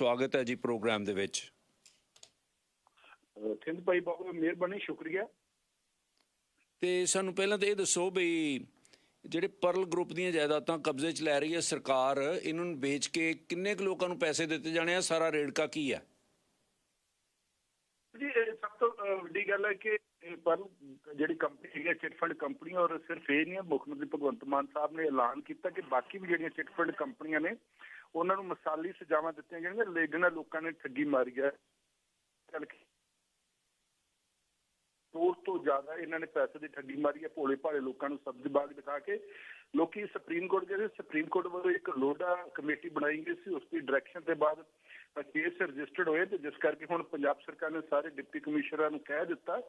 ਸਵਾਗਤ ਹੈ ਜੀ ਪ੍ਰੋਗਰਾਮ ਦੇ ਵਿੱਚ। ਥਿੰਦ ਭਾਈ ਬਹੁਤ ਮਿਹਰਬਾਨੀ ਸ਼ੁਕਰੀਆ। ਤੇ ਸਾਨੂੰ ਪਹਿਲਾਂ ਤਾਂ ਇਹ ਦੱਸੋ ਵੀ ਜਿਹੜੇ ਪਰਲ ਗਰੁੱਪ ਦੀਆਂ ਜਾਇਦਾਦਾਂ ਕਬਜ਼ੇ 'ਚ ਲੈ ਰਹੀ ਹੈ ਸਰਕਾਰ ਇਹਨਾਂ ਨੂੰ ਵੇਚ ਕੇ ਕਿੰਨੇ ਕੁ ਲੋਕਾਂ ਨੂੰ ਪੈਸੇ ਦਿੱਤੇ ਜਾਣੇ ਆ? ਸਾਰਾ ਰੇੜਕਾ ਕੀ ਹੈ ਜੀ ਇਹ ਸਭ ਤੋਂ ਅਹ, ਵੱਡੀ ਗੱਲ ਹੈ ਕਿ ਪਰ ਜਿਹੜੀ ਕੰਪਨੀ ਹੈਗੀ ਚਿਟ ਫੰਡ ਕੰਪਨੀ ਔਰ ਸਿਰਫ ਇਹ ਨਹੀਂ ਹੈ, ਮੁੱਖ ਮੰਤਰੀ ਭਗਵੰਤ ਮਾਨ ਸਾਹਿਬ ਨੇ ਐਲਾਨ ਕੀਤਾ ਕਿ ਬਾਕੀ ਵੀ ਜਿਹੜੀਆਂ ਚਿਟ ਫੰਡ ਕੰਪਨੀਆਂ ਨੇ, ਉਹਨਾਂ ਨੂੰ ਮਿਸਾਲੀ ਸਜ਼ਾਵਾਂ ਦਿੱਤੀਆਂ ਜਾਣਗੀਆਂ, ਲੇਕਿਨ ਲੋਕਾਂ ਨੇ ਠੱਗੀ ਮਾਰੀ ਹੈ। ਕਰੋੜ ਤੋਂ ਜ਼ਿਆਦਾ ਇਹਨਾਂ ਨੇ ਪੈਸੇ ਦੀ ਠੱਗੀ ਮਾਰੀ ਹੈ, ਭੋਲੇ ਭਾਲੇ ਲੋਕਾਂ ਨੂੰ ਸਬਜ਼ੀ ਬਾਗ ਦਿਖਾ ਕੇ। ਲੋਕੀ ਸੁਪਰੀਮ ਕੋਰਟ ਜਿਹੜੇ ਸੁਪਰੀਮ ਕੋਰਟ ਵੱਲੋਂ ਇੱਕ ਲੋਡਾ ਕਮੇਟੀ ਬਣਾਈ ਗਈ ਸੀ, ਉਸ ਦੀ ਡਾਇਰੈਕਸ਼ਨ ਦੇ ਬਾਅਦ ਕੇਸ ਰਜਿਸਟਰਡ ਹੋਏ ਤੇ ਜਿਸ ਕਰਕੇ ਹੁਣ ਪੰਜਾਬ ਸਰਕਾਰ ਨੇ ਸਾਰੇ ਡਿਪਟੀ ਕਮਿਸ਼ਨਰਾਂ ਨੂੰ ਕਹਿ ਦਿੱਤਾ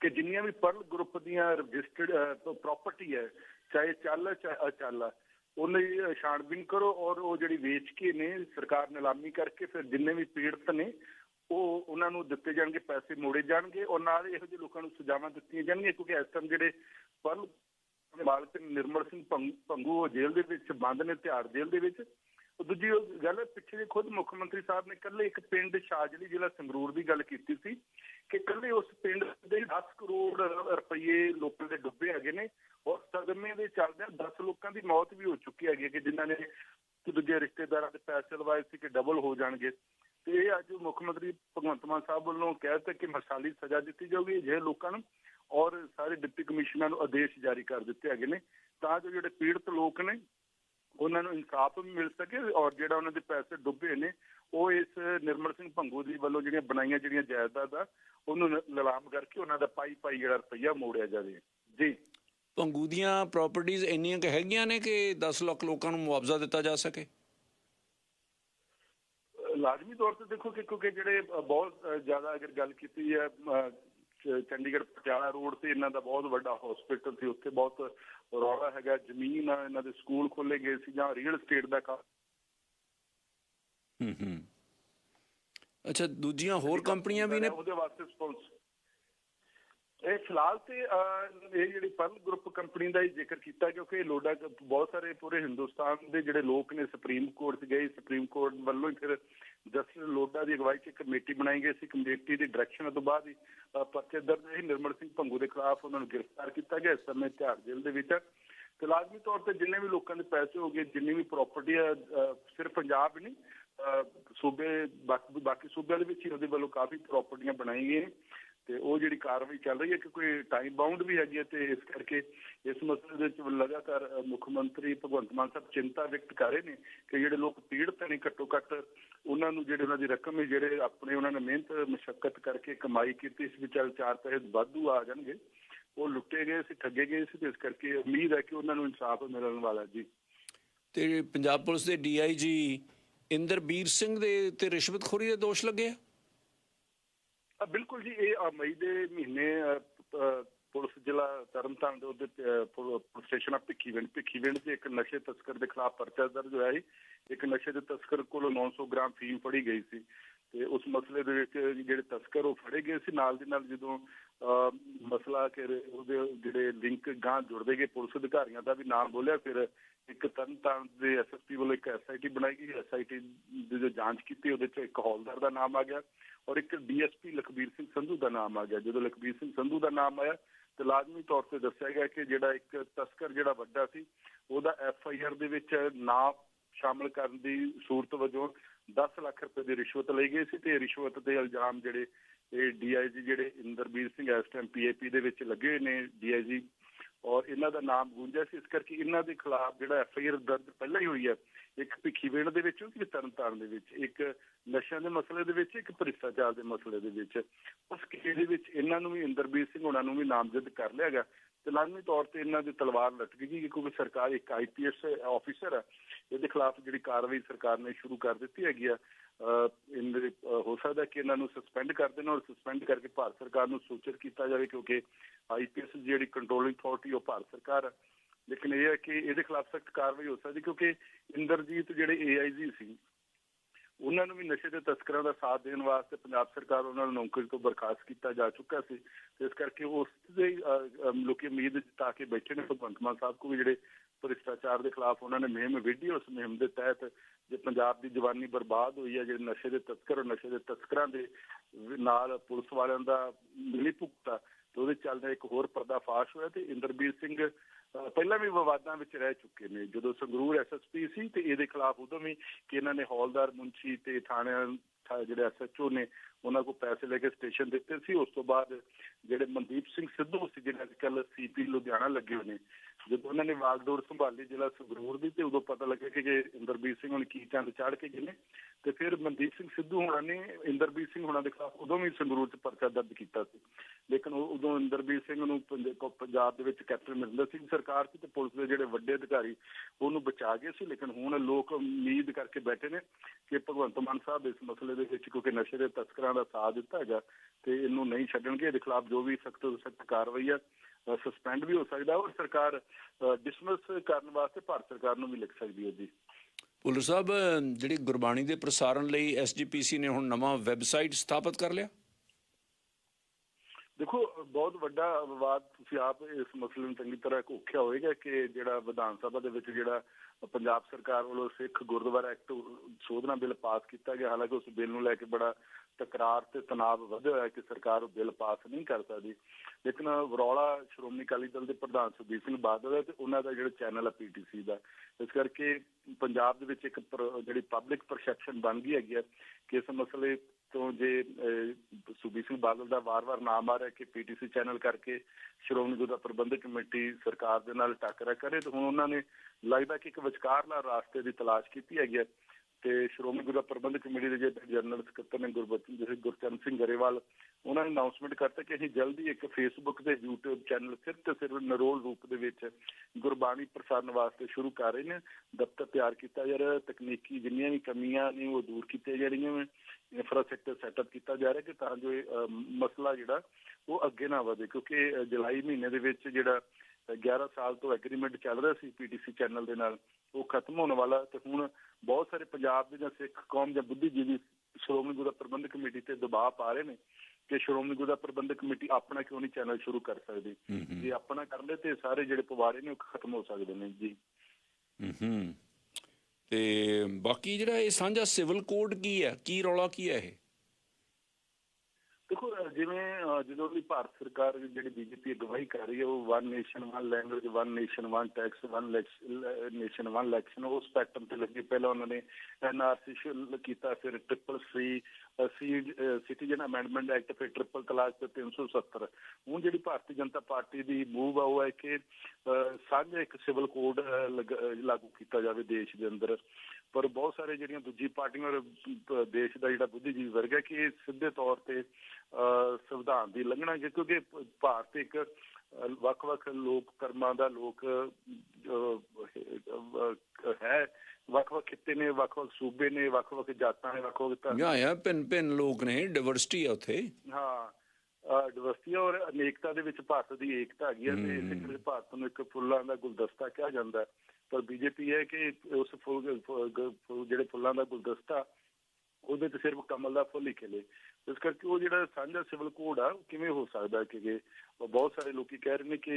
ਕਿ ਜਿੰਨੀਆਂ ਵੀ ਪਰਲ ਗਰੁੱਪ ਦੀਆਂ ਰਜਿਸਟਰਡ ਪ੍ਰਾਪਰਟੀ ਹੈ, ਚਾਹੇ ਚੱਲ, ਚਾਹੇ ਉਹਨੇ ਛਾਣਬੀਨ ਕਰੋ ਔਰ ਉਹ ਜਿਹੜੀ ਵੇਚ ਕੇ ਨੇ, ਸਰਕਾਰ ਨਿਲਾਮੀ ਕਰਕੇ ਫਿਰ ਜਿੰਨੇ ਵੀ ਪੀੜਤ ਨੇ, ਉਹ ਉਹਨਾਂ ਨੂੰ ਦਿੱਤੇ ਜਾਣਗੇ, ਪੈਸੇ ਮੋੜੇ ਜਾਣਗੇ ਔਰ ਨਾਲ ਇਹੋ ਜਿਹੇ ਲੋਕਾਂ ਨੂੰ ਸਜ਼ਾਵਾਂ ਦਿੱਤੀਆਂ ਜਾਣਗੀਆਂ ਕਿਉਂਕਿ ਇਸ ਟਾਈਮ ਜਿਹੜੇ ਪਰਲ ਦੇ ਮਾਲਕ ਨਿਰਮਲ ਸਿੰਘ ਭੰਗ- ਭੰਗੂ ਉਹ ਜੇਲ੍ਹ ਦੇ ਵਿੱਚ, ਬੰਦ ਨੇ ਤਿਹਾੜ ਜੇਲ੍ਹ ਦੇ ਵਿੱਚ ਦੂਜੀ ਗੱਲ ਹੈ, ਪਿੱਛੇ ਜੇ ਖੁਦ ਮੁੱਖ ਮੰਤਰੀ ਸਾਹਿਬ ਨੇ ਇਕੱਲੇ ਇੱਕ ਪਿੰਡ ਸ਼ਾਜਲੀ ਜ਼ਿਲ੍ਹਾ ਸੰਗਰੂਰ ਦੀ ਗੱਲ ਕੀਤੀ ਸੀ ਕਿ ਇਕੱਲੇ ਉਸ ਪਿੰਡ ਦੇ 10 ਕਰੋੜ ਰੁਪਏ ਲੋਕਾਂ ਦੇ ਡੁੱਬੇ ਹੈਗੇ ਨੇ ਔਰ ਸਦਮੇ ਦੇ ਚੱਲਦਿਆਂ 10 ਲੋਕਾਂ ਦੀ ਮੌਤ ਵੀ ਹੋ ਚੁੱਕੀ ਹੈਗੀ ਹੈ ਕਿ ਜਿਨ੍ਹਾਂ ਨੇ ਦੂਜੇ ਰਿਸ਼ਤੇਦਾਰਾਂ ਦੇ ਪੈਸੇ ਲਵਾਏ ਸੀ ਕਿ ਡਬਲ ਹੋ ਜਾਣਗੇ। ਤੇ ਇਹ ਅੱਜ ਮੁੱਖ ਮੰਤਰੀ ਭਗਵੰਤ ਮਾਨ ਸਾਹਿਬ ਵੱਲੋਂ ਕਹਿ ਦਿੱਤਾ ਕਿ ਮਸਾਲੀ ਸਜ਼ਾ ਦਿੱਤੀ ਜਾਊਗੀ ਜੇ ਲੋਕਾਂ ਨੂੰ ਔਰ ਸਾਰੇ ਡਿਪਟੀ ਕਮਿਸ਼ਨਰਾਂ ਨੂੰ ਆਦੇਸ਼ ਜਾਰੀ ਕਰ ਦਿੱਤੇ ਹੈਗੇ ਨੇ। ਤਾਂ ਜੋ ਜਿਹੜੇ ਪੀੜਤ ਲੋਕ ਨੇ ਉਹਨਾਂ ਨੂੰ ਇਨਸਾਫ ਮਿਲ ਸਕੇ ਔਰ ਜਿਹੜਾ ਉਹਨਾਂ ਦੇ ਪੈਸੇ ਡੁੱਬੇ ਨੇ ਉਹ ਇਸ ਨਿਰਮਲ ਸਿੰਘ ਭੰਗੂ ਦੀ ਵੱਲੋਂ ਜਿਹੜੀਆਂ ਬਣਾਈਆਂ ਜਿਹੜੀਆਂ ਜਾਇਦਾਦ ਆ ਉਹਨੂੰ ਨਿਲਾਮ ਕਰਕੇ ਉਹਨਾਂ ਦਾ ਪਾਈ ਪਾਈ ਜਿਹੜਾ ਰੁਪਈਆ ਮੋੜਿਆ ਜਾਵੇ। ਜੀ। ਭੰਗੂ ਦੀਆਂ ਪ੍ਰਾਪਰਟੀਆਂ ਇੰਨੀਆਂ ਕੁ ਹੈਗੀਆਂ ਨੇ ਕਿ 10 ਲੱਖ ਲੋਕਾਂ ਨੂੰ ਮੁਆਵਜ਼ਾ ਦਿੱਤਾ ਜਾ ਸਕੇ? ਲਾਜ਼ਮੀ ਤੌਰ ਤੇ ਦੇਖੋ ਕਿ ਕਿਉਂਕਿ ਜਿਹੜੇ ਬਹੁਤ ਜ਼ਿਆਦਾ ਅਗਰ ਗੱਲ ਕੀਤੀ ਹੈ ਚੰਡੀਗੜ੍ਹ ਪਟਿਆਲਾ ਰੋਡ ਤੇ ਇਹਨਾਂ ਦਾ ਬਹੁਤ ਵੱਡਾ ਹਸਪੀਟਲ ਸੀ ਉੱਥੇ ਬਹੁਤ ਰੌਲਾ ਹੈਗਾ ਜ਼ਮੀਨ ਆ ਇਹਨਾਂ ਦੇ ਸਕੂਲ ਖੋਲੇ ਗਏ ਸੀ ਜਾਂ ਰੀਅਲ ਏਸਟੇਟ ਦਾ ਕੰਮ। ਹੂੰ ਹੂੰ। ਅੱਛਾ ਦੂਜੀਆਂ ਹੋਰ ਕੰਪਨੀਆਂ ਵੀ ਨੇ? ਉਹਦੇ ਵਾਸਤੇ ਸਪਾਂਸ ਇਹ ਫਿਲਹਾਲ ਤੇ ਇਹ ਜਿਹੜੀ ਪਰਲ ਗਰੁੱਪ ਕੰਪਨੀ ਦਾ ਹੀ ਜ਼ਿਕਰ ਕੀਤਾ ਕਿਉਂਕਿ ਇਹ ਲੋਡਾ ਬਹੁਤ ਸਾਰੇ ਪੂਰੇ ਹਿੰਦੁਸਤਾਨ ਦੇ ਜਿਹੜੇ ਲੋਕ ਨੇ ਸੁਪਰੀਮ ਕੋਰਟ 'ਚ ਗਏ ਸੁਪਰੀਮ ਕੋਰਟ ਵੱਲੋਂ ਹੀ ਫਿਰ ਜਸਟਿਸ ਲੋਡਾ ਦੀ ਅਗਵਾਈ 'ਚ ਕਮੇਟੀ ਬਣਾਈ ਗਈ ਸੀ। ਕਮੇਟੀ ਦੀ ਡਾਇਰੈਕਸ਼ਨ ਤੋਂ ਬਾਅਦ ਹੀ ਪਰਚੇ ਦਰਜ ਹੋਏ। ਨਿਰਮਲ ਸਿੰਘ ਭੰਗੂ ਦੇ ਖਿਲਾਫ ਉਹਨਾਂ ਨੂੰ ਗ੍ਰਿਫਤਾਰ ਕੀਤਾ ਗਿਆ। ਇਸ ਸਮੇਂ ਤਿਹਾੜ ਜੇਲ੍ਹ ਦੇ ਵਿੱਚ। ਤੇ ਲਾਜ਼ਮੀ ਤੌਰ ਤੇ ਜਿੰਨੇ ਵੀ ਲੋਕਾਂ ਦੇ ਪੈਸੇ ਹੋ ਗਏ ਜਿੰਨੀ ਵੀ ਪ੍ਰਾਪਰਟੀ ਹੈ ਸਿਰਫ ਪੰਜਾਬ ਹੀ ਨਹੀਂ ਅਹ, ਸੂਬੇ ਬਾਕੀ ਬਾਕੀ ਸੂਬਿਆਂ ਦੇ ਵਿੱਚ ਹੀ ਉਹਦੇ ਵੱਲੋਂ ਕਾਫੀ ਪ੍ਰਾਪਰਟੀਆਂ ਬਣਾਈ ਗਈਆਂ ਨੇ। ਤੇ ਉਹ ਜਿਹੜੀ ਕਾਰਵਾਈ ਚੱਲ ਰਹੀ ਹੈ ਕਿ ਟਾਈਮ ਬਾਉਂਡ ਵੀ ਹੈਗੀ ਹੈ ਤੇ ਇਸ ਕਰਕੇ ਇਸ ਮਸਲੇ ਦੇ ਵਿੱਚ ਲਗਾਤਾਰ ਮੁੱਖ ਮੰਤਰੀ ਭਗਵੰਤ ਮਾਨ ਸਾਹਿਬ ਚਿੰਤਾ ਵਿਅਕਤ ਕਰ ਰਹੇ ਨੇ ਕਿ ਜਿਹੜੇ ਲੋਕ ਪੀੜਤ ਨੇ ਘੱਟੋ ਘੱਟ ਉਹਨਾਂ ਨੂੰ ਜਿਹੜੇ ਉਹਨਾਂ ਦੀ ਰਕਮ ਹੈ, ਜਿਹੜੇ ਆਪਣੇ ਉਹਨਾਂ ਨੇ ਮਿਹਨਤ ਮੁਸ਼ਕਲ ਕਰਕੇ ਕਮਾਈ ਕੀਤੀ ਇਸ ਵਿੱਚ ਚਾਰ ਪੈਸੇ ਵਾਧੂ ਆ ਜਾਣਗੇ, ਉਹ ਲੁੱਟੇ ਗਏ ਸੀ, ਠੱਗੇ ਗਏ ਸੀ ਤੇ ਇਸ ਕਰਕੇ ਉਮੀਦ ਹੈ ਕਿ ਉਹਨਾਂ ਨੂੰ ਇਨਸਾਫ ਮਿਲਣ ਵਾਲਾ ਜੀ। ਤੇ ਪੰਜਾਬ ਪੁਲਿਸ ਦੇ ਡੀਆਈਜੀ ਇੰਦਰਬੀਰ ਸਿੰਘ ਦੇ ਤੇ ਰਿਸ਼ਵਤਖੋਰੀ ਦੇ ਦੋਸ਼ ਲੱਗੇ ਆ? ਬਿਲਕੁਲ ਜੀ, ਇਹ ਮਈ ਦੇ ਮਹੀਨੇ ਪੁਲਿਸ ਜ਼ਿਲ੍ਹਾ ਤਰਨਤਾਰਨ ਦੇ ਉਹਦੇ ਪੁਲਿਸ ਸਟੇਸ਼ਨ ਆ ਭਿੱਖੀਵਿੰਡ। ਭਿੱਖੀਵਿੰਡ 'ਚ ਇੱਕ ਨਸ਼ੇ ਤਸਕਰ ਦੇ ਖਿਲਾਫ ਪਰਚਾ ਦਰਜ ਹੋਇਆ ਸੀ। ਇੱਕ ਨਸ਼ੇ ਦੇ ਤਸਕਰ ਕੋਲੋਂ 900 ਗ੍ਰਾਮ ਫੀਮ ਫੜੀ ਗਈ ਸੀ। ਤੇ ਉਸ ਮਸਲੇ ਦੇ ਵਿੱਚ ਜਿਹੜੇ ਤਸਕਰ ਉਹ ਫੜੇ ਗਏ ਸੀ ਨਾਲ ਦੀ ਨਾਲ ਜਦੋਂ ਅ, ਮਸਲਾ ਕਿ ਉਹਦੇ ਜਿਹੜੇ ਲਿੰਕ ਗਾਂ ਜੁੜਦੇ ਗਏ ਪੁਲਿਸ ਅਧਿਕਾਰੀਆਂ ਦਾ ਵੀ ਨਾਮ ਬੋਲਿਆ ਫਿਰ ਇੱਕ ਤਰਨਤਾਰਨ ਦੇ ਐਸਐਸਪੀ ਵੱਲੋਂ ਇੱਕ ਐਸਆਈਟੀ ਬਣਾਈ ਗਈ ਐਸਆਈਟੀ ਦੀ ਜੋ ਜਾਂਚ ਕੀਤੀ ਉਹਦੇ 'ਚ ਇੱਕ ਹੌਲਦਾਰ ਦਾ ਨਾਮ ਆ ਗਿਆ ਔਰ ਇੱਕ ਡੀਐਸਪੀ ਲਖਬੀਰ ਸਿੰਘ ਸੰਧੂ ਦਾ ਨਾਮ ਆ ਗਿਆ। ਜਦੋਂ ਲਖਬੀਰ ਸਿੰਘ ਸੰਧੂ ਦਾ ਨਾਮ ਆਇਆ ਤੇ ਲਾਜ਼ਮੀ ਤੌਰ ਤੇ ਦੱਸਿਆ ਗਿਆ ਕਿ ਜਿਹੜਾ ਇੱਕ ਤਸਕਰ ਜਿਹੜਾ ਵੱਡਾ ਸੀ ਉਹਦਾ ਐਫ ਆਈ ਆਰ ਦੇ ਵਿੱਚ ਨਾਮ ਸ਼ਾਮਲ ਕਰਨ ਦੀ ਸੂਰਤ ਵਜੋਂ 10 ਲੱਖ ਰੁਪਏ ਦੀ ਰਿਸ਼ਵਤ ਲਈ ਗਈ ਸੀ ਤੇ ਰਿਸ਼ਵਤ ਦੇ ਇਲਜ਼ਾਮ ਜਿਹੜੇ ਇਹ ਡੀਆਈਜੀ ਜਿਹੜੇ ਇੰਦਰਬੀਰ ਸਿੰਘ ਇਸ ਟਾਈਮ ਪੀਏਪੀ ਦੇ ਵਿੱਚ ਲੱਗੇ ਹੋਏ ਨੇ ਡੀਆਈਜੀ ਔਰ ਇਹਨਾਂ ਦਾ ਨਾਮ ਗੂੰਜਿਆ ਸੀ ਇਸ ਕਰਕੇ ਇਹਨਾਂ ਦੇ ਖਿਲਾਫ ਜਿਹੜਾ ਐਫ ਆਈ ਆਰ ਦਰਜ ਪਹਿਲਾਂ ਹੀ ਹੋਈ ਹੈ ਇੱਕ ਭਿੱਖੀਵਿੰਡ ਦੇ ਵਿੱਚ ਇੱਕ ਤਰਨਤਾਰਨ ਦੇ ਵਿੱਚ ਇੱਕ ਨਸ਼ਿਆਂ ਦੇ ਮਸਲੇ ਦੇ ਵਿੱਚ ਇੱਕ ਭ੍ਰਿਸ਼ਟਾਚਾਰ ਦੇ ਮਸਲੇ ਦੇ ਵਿੱਚ। ਉਸ ਕੇਸ ਦੇ ਵਿੱਚ ਇਹਨਾਂ ਨੂੰ ਵੀ ਇੰਦਰਬੀਰ ਸਿੰਘ ਉਹਨਾਂ ਨੂੰ ਵੀ ਨਾਮਜ਼ਦ ਕਰ ਲਿਆ ਗਿਆ। ਤੇ ਲਾਜ਼ਮੀ ਤੌਰ ਤੇ ਇਹਨਾਂ ਦੀ ਤਲਵਾਰ ਲਟਕ ਗਈ ਕਿਉਂਕਿ ਸਰਕਾਰ ਇੱਕ ਆਈਪੀਐਸ ਆਫੀਸਰ ਹੈ ਇਹਦੇ ਖਿਲਾਫ ਜਿਹੜੀ ਕਾਰਵਾਈ ਸਰਕਾਰ ਨੇ ਸ਼ੁਰੂ ਕਰ ਦਿੱਤੀ ਹੈਗੀ ਆ, ਅਹ ਇਹਨਾਂ ਹੋ ਸਕਦਾ ਕਿ ਇਹਨਾਂ ਨੂੰ ਸਸਪੈਂਡ ਕਰ ਦੇਣ ਔਰ ਸਸਪੈਂਡ ਕਰਕੇ ਭਾਰਤ ਸਰਕਾਰ ਨੂੰ ਸੂਚਿਤ ਕੀਤਾ ਜਾਵੇ, ਕਿਉਂਕਿ ਆਈਪੀਐਸ ਜਿਹੜੀ ਕੰਟਰੋਲਿੰਗ ਅਥਾਰਟੀ ਉਹ ਭਾਰਤ ਸਰਕਾਰ ਹੈ ਲੇਕਿਨ ਇਹ ਹੈ ਕਿ ਇਹਦੇ ਖਿਲਾਫ ਸਖਤ ਕਾਰਵਾਈ ਹੋ ਸਕਦੀ, ਕਿਉਂਕਿ ਇੰਦਰਜੀਤ ਜਿਹੜੇ ਏਆਈਜੀ ਸੀ ਉਹਨਾਂ ਨੂੰ ਵੀ ਨਸ਼ੇ ਦੇ ਤਸਕਰਾਂ ਦਾ ਸਾਥ ਦੇਣ ਵਾਸਤੇ ਪੰਜਾਬ ਸਰਕਾਰ ਉਹਨਾਂ ਨੂੰ ਨੌਕਰੀ ਤੋਂ ਬਰਖਾਸਤ ਕੀਤਾ ਜਾ ਚੁੱਕਾ ਸੀ। ਤੇ ਇਸ ਕਰਕੇ ਉਸ ਦੇ ਲੋਕੀ ਉਮੀਦ ਜਤਾ ਕੇ ਬੈਠੇ ਨੇ। ਭਗਵੰਤ ਮਾਨ ਸਾਹਿਬ ਕੋ ਵੀ ਜਿਹੜੇ ਭ੍ਰਿਸ਼ਟਾਚਾਰ ਦੇ ਖਿਲਾਫ ਉਹਨਾਂ ਨੇ ਮੁਹਿੰਮ ਵਿੱਢੀ, ਉਸ ਮੁਹਿੰਮ ਦੇ ਤਹਿਤ ਜੇ ਪੰਜਾਬ ਦੀ ਜਵਾਨੀ ਬਰਬਾਦ ਹੋਈ ਹੈ, ਜਿਹੜੇ ਨਸ਼ੇ ਦੇ ਤਸਕਰ ਨਸ਼ੇ ਦੇ ਤਸਕਰਾਂ ਦੇ ਨਾਲ ਪੁਲਿਸ ਵਾਲਿਆਂ ਦਾ ਮਿਲੀ ਭੁਗਤਾ ਤੇ ਉਹਦੇ ਚੱਲਦੇ ਇੱਕ ਹੋਰ ਪਰਦਾਫਾਸ਼ ਹੋਇਆ ਤੇ ਇੰਦਰਬੀਰ ਸਿੰਘ ਪਹਿਲਾਂ ਵੀ ਵਿਵਾਦਾਂ ਵਿੱਚ ਰਹਿ ਚੁੱਕੇ ਨੇ। ਜਦੋਂ ਸੰਗਰੂਰ ਐਸਐਸਪੀ ਸੀ ਤੇ ਇਹਦੇ ਖਿਲਾਫ ਉਦੋਂ ਵੀ ਕਿ ਇਹਨਾਂ ਨੇ ਹੌਲਦਾਰ ਮੁੰਸ਼ੀ ਤੇ ਥਾਣਿਆਂ ਥਾ- ਜਿਹੜੇ ਐਸਐਚਓ ਨੇ ਉਹਨਾਂ ਕੋਲ ਪੈਸੇ ਲੈ ਕੇ ਸਟੇਸ਼ਨ ਦਿੱਤੇ ਸੀ। ਉਸ ਤੋਂ ਬਾਅਦ ਜਿਹੜੇ ਮਨਦੀਪ ਸਿੰਘ ਸਿੱਧੂ ਸੀ, ਜਿਹੜੇ ਅੱਜ ਕੱਲ ਸੀਪੀ ਲੁਧਿਆਣਾ ਲੱਗੇ ਹੋਏ ਨੇ, ਜਦੋਂ ਉਹਨਾਂ ਨੇ ਵਾਗਡੋਰ ਸੰਭਾਲੀ ਜ਼ਿਲ੍ਹਾ ਸੰਗਰੂਰ ਦੀ ਤੇ ਉਦੋਂ ਪਤਾ ਲੱਗਿਆ ਕਿ ਜੇ ਇੰਦਰਬੀਰ ਸਿੰਘ ਹੁਣ ਕੀ ਚੰਦ ਚਾੜ ਕੇ ਗਏ ਨੇ ਤੇ ਫਿਰ ਮਨਦੀਪ ਸਿੰਘ ਸਿੱਧੂ ਹੋਣਾ ਨੇ ਇੰਦਰਬੀਰ ਸਿੰਘ ਹੋਣਾ ਦੇ ਖਿਲਾਫ ਉਦੋਂ ਵੀ ਸੰਗਰੂਰ 'ਚ ਪਰਚਾ ਦਰਜ ਕੀਤਾ ਸੀ। ਲੇਕਿਨ ਉਦੋਂ ਇੰਦਰਬੀਰ ਸਿੰਘ ਨੂੰ ਪੰਜਾਬ ਦੇ ਵਿੱਚ ਕੈਪਟਨ ਅਮਰਿੰਦਰ ਸਿੰਘ ਸਰਕਾਰ ਸੀ ਤੇ ਪੁਲਿਸ ਦੇ ਜਿਹੜੇ ਵੱਡੇ ਅਧਿਕਾਰੀ, ਉਹਨੂੰ ਬਚਾ ਗਏ ਸੀ। ਲੇਕਿਨ ਹੁਣ ਲੋਕ ਉਮੀਦ ਕਰਕੇ ਬੈਠੇ ਨੇ ਕਿ ਭਗਵੰਤ ਮਾਨ ਸਾਹਿਬ ਇਸ ਮਸਲੇ ਦੇ ਵਿੱਚ ਕਿਉਂਕਿ ਨਸ਼ੇ ਦੇ ਤਸਕਰਾਂ ਦਾ ਸਾਥ ਦਿੱਤਾ ਹੈਗਾ ਤੇ ਇਹਨੂੰ ਨਹੀਂ ਛੱਡਣਗੇ, ਇਹਦੇ ਖਿਲਾਫ ਜੋ ਵੀ ਸਖਤ ਤੋਂ ਸਖਤ ਕਾਰਵਾਈ ਆ ਸਸਪੈਂਡ ਵੀ ਹੋ ਸਕਦਾ ਔਰ ਸਰਕਾਰ ਡਿਸਮਿਸ ਕਰਨ ਵਾਸਤੇ ਭਾਰਤ ਸਰਕਾਰ ਨੂੰ ਵੀ ਲਿਖ ਸਕਦੀ ਹੈ ਜੀ। ਭੁੱਲਰ ਸਾਹਿਬ ਜਿਹੜੀ ਗੁਰਬਾਣੀ ਦੇ ਪ੍ਰਸਾਰਣ ਲਈ ਐਸਜੀਪੀਸੀ ਨੇ ਹੁਣ ਨਵਾਂ ਵੈਬਸਾਈਟ ਸਥਾਪਿਤ ਕਰ ਲਿਆ। ਦੇਖੋ, ਬਹੁਤ ਵੱਡਾ ਵਿਵਾਦ ਤੁਸੀਂ ਆਪ ਇਸ ਮਸਲੇ ਨੂੰ ਚੰਗੀ ਤਰ੍ਹਾਂ ਘੋਖਿਆ ਹੋਏਗਾ ਕਿ ਜਿਹੜਾ ਵਿਧਾਨ ਸਭਾ ਦੇ ਵਿੱਚ ਜਿਹੜਾ ਪੰਜਾਬ ਸਰਕਾਰ ਵੱਲੋਂ ਸਿੱਖ ਗੁਰਦੁਆਰਾ ਐਕਟ ਸੋਧਣਾ ਬਿੱਲ ਪਾਸ ਕੀਤਾ ਗਿਆ, ਹਾਲਾਂਕਿ ਉਸ ਬਿੱਲ ਨੂੰ ਲੈ ਕੇ ਬੜਾ ਤਕਰਾਰ ਤੇ ਤਣਾਅ ਵਧਿਆ ਹੋਇਆ ਕਿ ਸਰਕਾਰ ਉਹ ਬਿੱਲ ਪਾਸ ਨਹੀਂ ਕਰ ਸਕਦੀ। ਲੇਕਿਨ ਰੌਲਾ ਸ਼੍ਰੋਮਣੀ ਅਕਾਲੀ ਦਲ ਦੇ ਪ੍ਰਧਾਨ ਸੁਖਬੀਰ ਸਿੰਘ ਬਾਦਲ ਹੈ ਤੇ ਉਹਨਾਂ ਦਾ ਜਿਹੜਾ ਚੈਨਲ ਹੈ ਪੀਟੀਸੀ ਦਾ। ਇਸ ਕਰਕੇ ਪੰਜਾਬ ਦੇ ਵਿੱਚ ਇੱਕ ਜਿਹੜੀ ਪਬਲਿਕ ਪਰਸੈਪਸ਼ਨ ਬਣ ਗਈ ਹੈਗੀ ਹੈ ਕਿ ਇਸ ਮਸਲੇ ਤੋਂ ਜੇ ਅਹ, ਸੁਖਬੀਰ ਸਿੰਘ ਬਾਦਲ ਦਾ ਵਾਰ-ਵਾਰ ਨਾਮ ਆ ਰਿਹਾ ਕਿ ਪੀਟੀਸੀ ਚੈਨਲ ਕਰਕੇ ਸ਼੍ਰੋਮਣੀ ਗੁਰਦੁਆਰਾ ਪ੍ਰਬੰਧਕ ਕਮੇਟੀ ਸਰਕਾਰ ਦੇ ਨਾਲ ਟੱਕਰਾ ਕਰੇ ਤੇ ਹੁਣ ਉਹਨਾਂ ਨੇ ਲੱਗਦਾ ਕਿ ਇੱਕ ਵਿਚਕਾਰਲਾ ਰਾਸਤੇ ਦੀ ਤਲਾਸ਼ ਕੀਤੀ ਹੈਗੀ ਹੈ। ਤੇ ਸ਼੍ਰੋਮਣੀ ਗੁਰਦੁਆਰਾ ਪ੍ਰਬੰਧਕ ਕਮੇਟੀ ਦੇ ਜਨਰਲ ਸਕੱਤਰ ਨੇ ਗੁਰਬਚਨ ਜਿਹੜੇ ਗੁਰਚਰਨ ਸਿੰਘ ਗਰੇਵਾਲ, ਉਹਨਾਂ ਨੇ ਅਨਾਉਂਸਮੈਂਟ ਕਰਤਾ ਕਿ ਅਸੀਂ ਜਲਦੀ ਇੱਕ ਫੇਸਬੁੱਕ ਤੇ, YouTube ਚੈਨਲ ਸਿਰਫ ਤੇ ਸਿਰਫ ਨਰੋਲ ਰੂਪ ਦੇ ਵਿੱਚ ਗੁਰਬਾਣੀ ਪ੍ਰਸਾਰਣ ਵਾਸਤੇ ਸ਼ੁਰੂ ਕਰ ਰਹੇ ਨੇ। ਦਫ਼ਤਰ ਤਿਆਰ ਕੀਤਾ ਜਾ ਰਿਹਾ, ਤਕਨੀਕੀ ਜਿੰਨੀਆਂ ਵੀ ਕਮੀਆਂ ਨੇ ਉਹ ਦੂਰ ਕੀਤੀਆਂ ਜਾ ਰਹੀਆਂ ਨੇ ਇਨਫਰਾਸਟ੍ਰਕਚਰ ਸੈਟਅਪ ਕੀਤਾ ਜਾ ਰਿਹਾ ਕਿ ਤਾਂ ਜੋ ਇਹ ਮਸਲਾ ਜਿਹੜਾ ਉਹ ਅੱਗੇ ਨਾ ਵਧੇ, ਕਿਉਂਕਿ ਜੁਲਾਈ ਮਹੀਨੇ ਦੇ ਵਿੱਚ ਜਿਹੜਾ 11 ਸਾਲ ਤੋਂ ਐਗਰੀਮੈਂਟ ਚੱਲ ਰਿਹਾ ਸੀ ਪੀਟੀਸੀ ਚੈਨਲ ਦੇ ਨਾਲ ਉਹ ਖਤਮ ਹੋਣ ਵਾਲਾ ਤੇ ਹੁਣ ਬਹੁਤ ਸਾਰੇ ਪੰਜਾਬ ਦੇ ਜਾਂ ਸਿੱਖ ਕੌਮ ਜਾਂ ਬੁੱਧੀਜੀਵੀ ਸ਼੍ਰੋਮਣੀ ਗੁਰਦੁਆਰਾ ਪ੍ਰਬੰਧਕ ਕਮੇਟੀ ਤੇ ਦਬਾਅ ਪਾ ਰਹੇ ਨੇ ਕਿ ਸ਼੍ਰੋਮਣੀ ਗੁਰਦੁਆਰਾ ਪ੍ਰਬੰਧਕ ਕਮੇਟੀ ਆਪਣਾ ਕਿਉਂ ਨਹੀਂ ਚੈਨਲ ਸ਼ੁਰੂ ਕਰ ਸਕਦੀ? ਜੇ ਆਪਣਾ ਕਰ ਲੈ ਤੇ ਸਾਰੇ ਜਿਹੜੇ ਪਵਾੜੇ ਨੇ ਉਹ ਖਤਮ ਹੋ ਸਕਦੇ ਨੇ ਜੀ। ਹੂੰ। ਤੇ ਬਾਕੀ ਜਿਹੜਾ ਇਹ ਸਾਂਝਾ ਸਿਵਲ ਕੋਡ ਕੀ ਹੈ? ਕੀ ਰੌਲਾ ਕੀ ਹੈ ਇਹ? ਜਿਵੇਂ ਜਦੋਂ ਵੀ ਭਾਰਤ ਸਰਕਾਰ ਜਿਹੜੀ ਬੀਜੇਪੀ ਅਗਵਾਈ ਕਰ ਰਹੀ ਹੈ, ਉਹ one nation one language one nation one tax one nation one election ਉਸ ਪੈਟਰਨ ਤੇ ਲੱਗੀ। ਪਹਿਲਾਂ ਉਹਨਾਂ ਨੇ ਐਨਆਰਸੀ ਸ਼ੁਰੂ ਕੀਤਾ, ਫਿਰ triple C citizen amendment act ਫਿਰ ਟ੍ਰਿਪਲ ਤਲਾਕ ਤੇ 370 ਹੁਣ ਜਿਹੜੀ ਭਾਰਤੀ ਜਨਤਾ ਪਾਰਟੀ ਦੀ ਮੂਵ ਆ, ਉਹ ਹੈ ਕਿ ਸਾਂਝਾ ਇੱਕ ਸਿਵਲ ਕੋਡ ਲਾਗੂ ਕੀਤਾ ਜਾਵੇ ਦੇਸ਼ ਦੇ ਅੰਦਰ। ਪਰ ਬਹੁਤ ਸਾਰੇ ਜਿਹੜੀਆਂ ਦੂਜੀ ਪਾਰਟੀਆਂ ਔਰ ਦੇਸ਼ ਦਾ ਜਿਹੜਾ ਬੁੱਧੀਜੀਵੀ ਵਰਗ ਹੈ ਕਿ ਇਹ ਸਿੱਧੇ ਤੌਰ ਤੇ ਸੰਵਿਧਾਨ ਦੀ ਲੰਘਣਾ ਹੈ ਕਿਉਂਕਿ ਭਾਰਤ ਇੱਕ ਵੱਖ-ਵੱਖ ਲੋਕ ਕਰਮਾਂ ਦਾ ਲੋਕ ਹੈ। ਵੱਖ-ਵੱਖ ਖਿੱਤੇ ਨੇ ਵੱਖ-ਵੱਖ ਸੂਬੇ ਨੇ ਵੱਖ-ਵੱਖ ਜਾਤਾਂ ਨੇ ਵੱਖ-ਵੱਖ ਧਰਮ ਆ ਭਿੰਨ ਭਿੰਨ ਲੋਕ ਨੇ ਡਾਈਵਰਸਿਟੀ ਆ ਉੱਥੇ। ਹਾਂ। ਡਿਵਰਸਿਟੀ ਔਰ ਅਨੇਕਤਾ ਦੇ ਵਿੱਚ ਭਾਰਤ ਦੀ ਏਕਤਾ ਹੈਗੀ ਹੈ ਤੇ ਇਸੇ ਕਰਕੇ ਭਾਰਤ ਨੂੰ ਇੱਕ ਫੁੱਲਾਂ ਦਾ ਗੁਲਦਸਤਾ ਕਿਹਾ ਜਾਂਦਾ। ਪਰ ਬੀਜੇਪੀ ਹੈ ਕਿ ਉਸ ਫੁੱਲ ਜਿਹੜੇ ਫੁੱਲਾਂ ਦਾ ਗੁਲਦਸਤਾ ਉਹਦੇ ਤੇ ਸਿਰਫ ਕਮਲ ਦਾ ਫੁੱਲ ਹੀ ਖਿਲੇ ਇਸ ਕਰਕੇ ਉਹ ਜਿਹੜਾ ਸਾਂਝਾ ਸਿਵਲ ਕੋਡ ਆ ਕਿਵੇਂ ਹੋ ਸਕਦਾ ਕਿ ਬਹੁਤ ਸਾਰੇ ਲੋਕੀ ਕਹਿ ਰਹੇ ਨੇ ਕਿ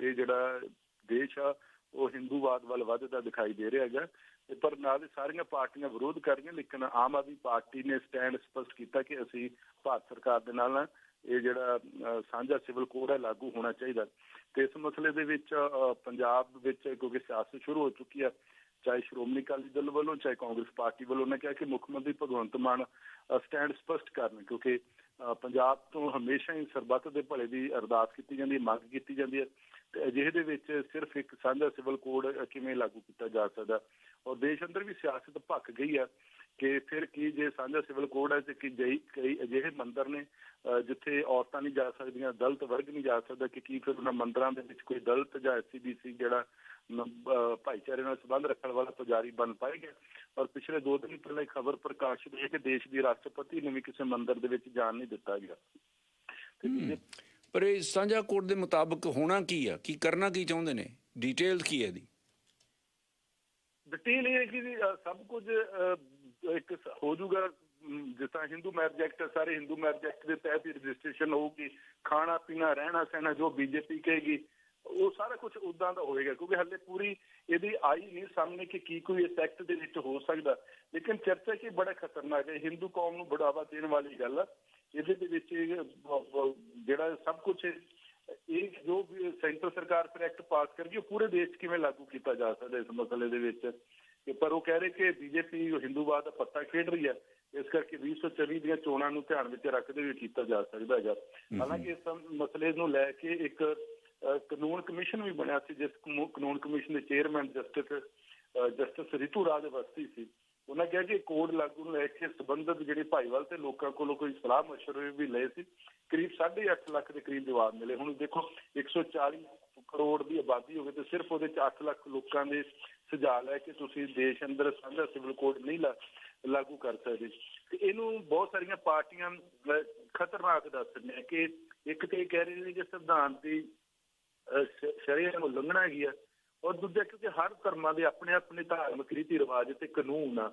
ਇਹ ਜਿਹੜਾ ਦੇਸ਼ ਆ ਉਹ ਹਿੰਦੂਵਾਦ ਵੱਲ ਵੱਧਦਾ ਦਿਖਾਈ ਦੇ ਰਿਹਾ ਹੈਗਾ ਤੇ ਪਰ ਨਾਲ ਹੀ ਸਾਰੀਆਂ ਪਾਰਟੀਆਂ ਵਿਰੋਧ ਕਰ ਰਹੀਆਂ ਲੇਕਿਨ ਆਮ ਆਦਮੀ ਪਾਰਟੀ ਨੇ ਸਟੈਂਡ ਸਪਸ਼ਟ ਕੀਤਾ ਕਿ ਅਸੀਂ ਭਾਰਤ ਸਰਕਾਰ ਦੇ ਨਾਲ। ਇਹ ਜਿਹੜਾ ਅਹ, ਸਾਂਝਾ ਸਿਵਲ ਕੋਡ ਹੈ ਲਾਗੂ ਹੋਣਾ ਚਾਹੀਦਾ ਤੇ ਇਸ ਮਸਲੇ ਦੇ ਵਿੱਚ ਅਹ, ਪੰਜਾਬ ਵਿੱਚ ਕਿਉਂਕਿ ਸਿਆਸਤ ਸ਼ੁਰੂ ਹੋ ਚੁੱਕੀ ਹੈ ਚਾਹੇ ਸ਼੍ਰੋਮਣੀ ਅਕਾਲੀ ਦਲ ਵੱਲੋਂ ਚਾਹੇ ਕਾਂਗਰਸ ਪਾਰਟੀ ਵੱਲੋਂ ਉਹਨੇ ਕਿਹਾ ਕਿ ਮੁੱਖ ਮੰਤਰੀ ਭਗਵੰਤ ਮਾਨ ਸਟੈਂਡ ਸਪਸ਼ਟ ਕਰਨ ਕਿਉਂਕਿ ਅਹ, ਪੰਜਾਬ ਤੋਂ ਹਮੇਸ਼ਾ ਹੀ ਸਰਬੱਤ ਦੇ ਭਲੇ ਦੀ ਅਰਦਾਸ ਕੀਤੀ ਜਾਂਦੀ ਹੈ ਮੰਗ ਕੀਤੀ ਜਾਂਦੀ ਹੈ। ਅਜਿਹੇ ਦੇ ਵਿੱਚ ਸਿਰਫ ਇੱਕ ਸਾਂਝਾ ਸਿਵਲ ਕੋਡ ਕਿਵੇਂ ਲਾਗੂ ਕੀਤਾ ਜਾ ਸਕਦਾ? ਔਰ ਦੇਸ਼ ਅੰਦਰ ਵੀ ਸਿਆਸਤ ਭੱਕ ਗਈ ਹੈ ਕਿ ਫਿਰ ਕੀ ਜੇ ਸਾਂਝਾ ਸਿਵਲ ਕੋਡ ਹੈ ਤੇ ਕਿ ਜਈ ਕਈ ਅਜਿਹੇ ਮੰਦਰ ਨੇ ਜਿੱਥੇ ਔਰਤਾਂ ਨਹੀਂ ਜਾ ਸਕਦੀਆਂ ਦਲਿਤ ਵਰਗ ਨਹੀਂ ਜਾ ਸਕਦਾ ਕਿ ਕੀ ਫਿਰ ਉਹਨਾਂ ਮੰਦਰਾਂ ਦੇ ਵਿੱਚ ਕੋਈ ਦਲਿਤ ਜਾਂ ਐਸਸੀਬੀਸੀ ਜਿਹੜਾ ਭਾਈਚਾਰੇ ਨਾਲ ਸੰਬੰਧ ਰੱਖਣ ਵਾਲਾ ਪੁਜਾਰੀ ਬਣ ਪਾਏਗਾ ਔਰ ਪਿਛਲੇ ਦੋ ਦਿਨ ਪਹਿਲਾਂ ਇੱਕ ਖਬਰ ਪ੍ਰਕਾਸ਼ਿਤ ਹੋਈ ਕਿ ਦੇਸ਼ ਦੀ ਰਾਸ਼ਟਰਪਤੀ ਨੂੰ ਵੀ ਕਿਸੇ ਮੰਦਰ ਦੇ ਵਿੱਚ ਜਾਣ ਨਹੀਂ ਦਿੱਤਾ ਗਿਆ। ਤੇ ਪਰ ਇਹ ਸਾਂਝਾ ਕੋਡ ਦੇ ਮੁਤਾਬਕ ਹੋਣਾ ਕੀ ਆ? ਕੀ ਕਰਨਾ ਕੀ ਚਾਹੁੰਦੇ ਨੇ? ਡਿਟੇਲ ਕੀ ਹੈ ਇਹਦੀ? ਡਿਟੇਲ ਇਹ ਹੈ ਕਿ ਸਭ ਕੁਝ ਇੱਕ ਹੋ ਜਾਊਗਾ ਜਿਸ ਤਰ੍ਹਾਂ ਹਿੰਦੂ ਮੈਰਿਜ ਐਕਟ ਸਾਰੇ ਹਿੰਦੂ ਮੈਰਿਜ ਐਕਟ ਦੇ ਤਹਿਤ ਹੀ ਰਜਿਸਟ੍ਰੇਸ਼ਨ ਹੋਊਗੀ, ਖਾਣਾ, ਪੀਣਾ, ਰਹਿਣਾ, ਸਹਿਣਾ, ਜੋ ਬੀਜੇਪੀ ਕਹੇਗੀ, ਉਹ ਸਾਰਾ ਕੁਝ ਉਦਾਂ ਦਾ ਹੋਏਗਾ, ਕਿਉਂਕਿ ਹੱਲੇ ਪੂਰੀ ਇਹਦੀ ਆਈ ਨਹੀਂ ਸਾਹਮਣੇ ਕਿ ਕੀ ਕੋਈ ਇਸ ਐਕਟ ਦੇ ਵਿੱਚ ਹੋ ਸਕਦਾ। ਲੇਕਿਨ ਚਰਚਾ ਕੀ ਬੜਾ ਖਤਰਨਾਕ ਹੈ ਹਿੰਦੂ ਕੌਮ ਨੂੰ ਬੜਾਵਾ ਦੇਣ ਵਾਲੀ ਗੱਲ ਆ। ਇਹਦੇ ਦੇ ਵਿੱਚ ਜਿਹੜਾ ਸਭ ਕੁਝ ਇਹ ਜੋ ਵੀ ਸੈਂਟਰ ਸਰਕਾਰ ਫਿਰ ਐਕਟ ਪਾਸ ਕਰਗੀ ਉਹ ਪੂਰੇ ਦੇਸ਼ 'ਚ ਕਿਵੇਂ ਲਾਗੂ ਕੀਤਾ ਜਾ ਸਕਦਾ ਇਸ ਮਸਲੇ ਦੇ ਵਿੱਚ? ਕਿ ਪਰ ਉਹ ਕਹਿ ਰਹੇ ਕਿ ਬੀਜੇਪੀ ਹਿੰਦੂਵਾਦ ਦਾ ਪੱਤਾ ਖੇਡ ਰਹੀ ਹੈ ਇਸ ਕਰਕੇ 2024 ਦੀਆਂ ਚੋਣਾਂ ਨੂੰ ਧਿਆਨ ਵਿੱਚ ਰੱਖਦੇ ਹੋਏ ਕੀਤਾ ਜਾ ਸਕਦਾ ਹੈਗਾ। ਹਾਲਾਂਕਿ ਇਸ ਮਸਲੇ ਨੂੰ ਲੈ ਕੇ ਇੱਕ ਕਾਨੂੰਨ ਕਮਿਸ਼ਨ ਵੀ ਬਣਿਆ ਸੀ ਜਿਸ ਕਾਨੂੰਨ ਕਮਿਸ਼ਨ ਦੇ chairman justice justice Ritu Raj Awasthi ਸੀ। ਉਹਨਾਂ ਕਿਹਾ ਕਿ ਕੋਡ ਲਾਗੂ ਨੂੰ ਲੈ ਕੇ ਸੰਬੰਧਿਤ ਜਿਹੜੇ ਭਾਈਵਾਲ ਤੇ ਲੋਕਾਂ ਕੋਲੋਂ ਕੋਈ ਸਲਾਹ ਮਸ਼ਵਰੇ ਵੀ ਲਏ ਸੀ। ਕਰੀਬ 8.5 ਲੱਖ ਦੇ ਕਰੀਬ ਜਵਾਬ ਮਿਲੇ। ਹੁਣ ਦੇਖੋ 140 ਕਰੋੜ ਦੀ ਆਬਾਦੀ ਹੋਵੇ ਤੇ ਸਿਰਫ ਉਹਦੇ ਚ 8 ਲੱਖ ਲੋਕਾਂ ਦੇ ਸੁਝਾਅ ਲੈ ਕੇ ਤੁਸੀਂ ਦੇਸ਼ ਅੰਦਰ ਸਾਂਝਾ ਸਿਵਲ ਕੋਡ ਨਹੀਂ ਲਾ- ਲਾਗੂ ਕਰ ਸਕਦੇ। ਤੇ ਇਹਨੂੰ ਬਹੁਤ ਸਾਰੀਆਂ ਪਾਰਟੀਆਂ ਖਤਰਨਾਕ ਦੱਸ ਰਹੀਆਂ ਕਿ ਇੱਕ ਤੇ ਇਹ ਕਹਿ ਰਹੇ ਨੇ ਕਿ ਸੰਵਿਧਾਨ ਦੀ ਅਹ, ਸ਼- ਸ਼ਰੀਅਤ ਨੂੰ ਲੰਘਣਾ ਹੈਗੀ ਆ। ਔਰ ਦੂਜਾ ਕਿਉਂਕਿ ਹਰ ਧਰਮਾਂ ਦੇ ਆਪਣੇ ਆਪਣੇ ਧਾਰਮਿਕ ਰੀਤੀ ਰਿਵਾਜ ਤੇ ਕਾਨੂੰਨ ਆ।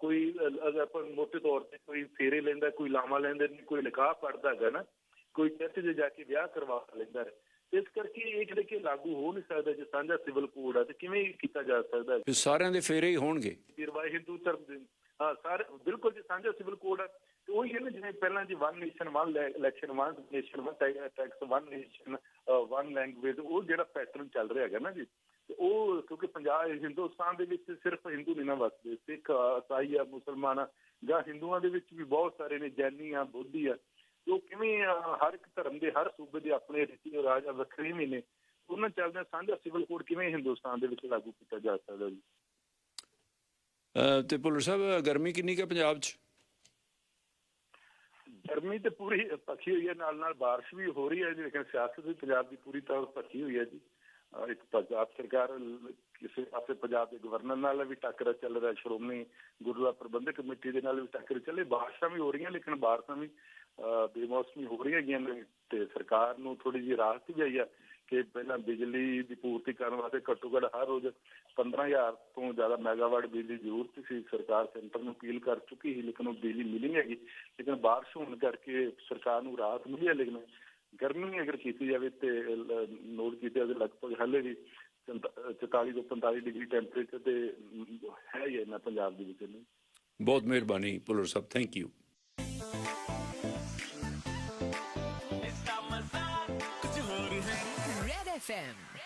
ਕੋਈ ਆਪਾਂ ਮੋਟੇ ਤੌਰ ਤੇ ਕੋਈ ਫੇਰੇ ਲੈਂਦਾ ਕੋਈ ਲਾਮਾ ਲੈਂਦਾ ਨਹੀਂ ਕੋਈ ਨਿਕਾਹ ਪੜਦਾ ਹੈਗਾ ਨਾ ਕੋਈ ਚਰਚ 'ਚ ਜਾ ਕੇ ਵਿਆਹ ਕਰਵਾ ਲੈਂਦਾ ਹੈ। ਇਸ ਕਰਕੇ ਇਹ ਜਿਹੜੇ ਕਿ ਲਾਗੂ ਹੋ ਨਹੀਂ ਸਕਦਾ ਜੇ ਸਾਂਝਾ ਸਿਵਲ ਕੋਡ ਆ ਤੇ ਕਿਵੇਂ ਕੀਤਾ ਜਾ ਸਕਦਾ ਹੈ? ਸਾਰਿਆਂ ਦੇ ਫੇਰੇ ਹੀ ਹੋਣਗੇ। ਨਿਰਵਾਹ ਹਿੰਦੂ ਧਰਮ ਦੇ ਹਾਂ ਸਾਰੇ ਬਿਲਕੁਲ ਜੀ ਸਾਂਝਾ ਸਿਵਲ ਕੋਡ ਆ। ਉਹੀ ਹੈ ਨਾ ਜਿਵੇਂ ਪਹਿਲਾਂ ਜੀ one nation one election one nation one tax one nation one language ਉਹ ਜਿਹੜਾ ਪੈਟਰਨ ਚੱਲ ਰਿਹਾ ਹੈਗਾ ਨਾ ਜੀ ਉਹ ਕਿਉਂਕਿ ਪੰਜਾਬ ਹਿੰਦੁਸਤਾਨ ਦੇ ਵਿੱਚ ਸਿਰਫ ਹਿੰਦੂ ਨਹੀਂ ਨਾ ਵਸਦੇ ਸਿੱਖ ਆ, ਆ ਮੁਸਲਮਾਨ ਜਾਂ ਹਿੰਦੂਆਂ ਦੇ ਵਿੱਚ ਵੀ ਬਹੁਤ ਸਾਰੇ ਨੇ ਜੈਨੀ ਆ ਬੋਧੀ ਆ ਉਹ ਕਿਵੇਂ ਹਰ ਇੱਕ ਧਰਮ ਦੇ ਹਰ ਸੂਬੇ ਦੇ ਆਪਣੇ ਰੀਤੀ ਰਿਵਾਜ ਆ ਵੱਖਰੇ ਵੀ ਨੇ ਉਹਨਾਂ ਚੱਲਦਿਆਂ ਸਾਂਝਾ ਸਿਵਲ ਕੋਡ ਕਿਵੇਂ ਹਿੰਦੁਸਤਾਨ ਦੇ ਵਿੱਚ ਲਾਗੂ ਕੀਤਾ ਜਾ ਸਕਦਾ ਜੀ? ਤੇ ਭੁੱਲਰ ਸਾਹਿਬ ਗਰਮੀ ਕਿੰਨੀ ਕੁ ਪੰਜਾਬ 'ਚ? ਗਰਮੀ ਤੇ ਪੂਰੀ ਪੱਖੀ ਹੋਈ ਹੈ, ਨਾਲ ਨਾਲ ਬਾਰਿਸ਼ ਵੀ ਹੋ ਰਹੀ ਹੈ ਜੀ। ਲੇਕਿਨ ਸਿਆਸਤ ਵੀ ਪੰਜਾਬ ਦੀ ਪੂਰੀ ਤਰ੍ਹਾਂ ਪੱਖੀ ਹੋਈ ਹੈ ਜੀ। ਇੱਕ ਪੰਜਾਬ ਸਰਕਾਰ ਕਿਸੇ ਪਾਸੇ ਪੰਜਾਬ ਦੇ ਗਵਰਨਰ ਨਾਲ ਵੀ ਟੱਕਰ ਚੱਲ ਰਿਹਾ, ਸ਼੍ਰੋਮਣੀ ਗੁਰਦੁਆਰਾ ਪ੍ਰਬੰਧਕ ਕਮੇਟੀ ਦੇ ਨਾਲ ਵੀ ਟੱਕਰ ਚੱਲੇ। ਬਾਰਿਸ਼ਾਂ ਵੀ ਹੋ ਰਹੀਆਂ, ਲੇਕਿਨ ਬਾਰਿਸ਼ਾਂ ਵੀ, ਅਹ ਬੇਮੌਸਮੀ ਹੋ ਰਹੀਆਂ ਹੈਗੀਆਂ ਨੇ ਤੇ ਸਰਕਾਰ ਨੂੰ ਥੋੜੀ ਜਿਹੀ ਰਾਹਤ ਵੀ ਆਈ ਆ ਕਿ ਪਹਿਲਾਂ ਬਿਜਲੀ ਦੀ ਪੂਰਤੀ ਕਰਨ ਵਾਸਤੇ ਘੱਟੋ ਘੱਟ ਹਰ ਰੋਜ਼ 15000 ਤੋਂ ਜ਼ਿਆਦਾ ਮੈਗਾਵਾਟ ਬਿਜਲੀ ਜ਼ਰੂਰਤ ਸੀ। ਸਰਕਾਰ ਸੈਂਟਰ ਨੂੰ ਅਪੀਲ ਕਰ ਚੁੱਕੀ ਸੀ, ਲੇਕਿਨ ਉਹ ਬਿਜਲੀ ਮਿਲੀ ਨਹੀਂ ਹੈਗੀ। ਲੇਕਿਨ ਬਾਰਿਸ਼ ਹੋਣ ਕਰਕੇ ਸਰਕਾਰ ਨੂੰ ਰਾਹਤ ਮਿਲੀ ਹੈ, ਲੇਕਿਨ ਗਰਮੀ ਅਗਰ ਕੀਤੀ ਜਾਵੇ ਤੇ ਨੋਟ ਕੀਤੇ ਜਾਵੇ ਲਗਭਗ ਹਾਲੇ ਵੀ 44 ਤੋਂ 45 ਡਿਗਰੀ ਟੈਂਪਰੇਚਰ ਤੇ ਹੈ ਹੀ ਹੈ ਨਾ ਪੰਜਾਬ ਦੇ ਵਿੱਚ। ਬਹੁਤ ਮਿਹਰਬਾਨੀ Bhullar Sahib thank you FM.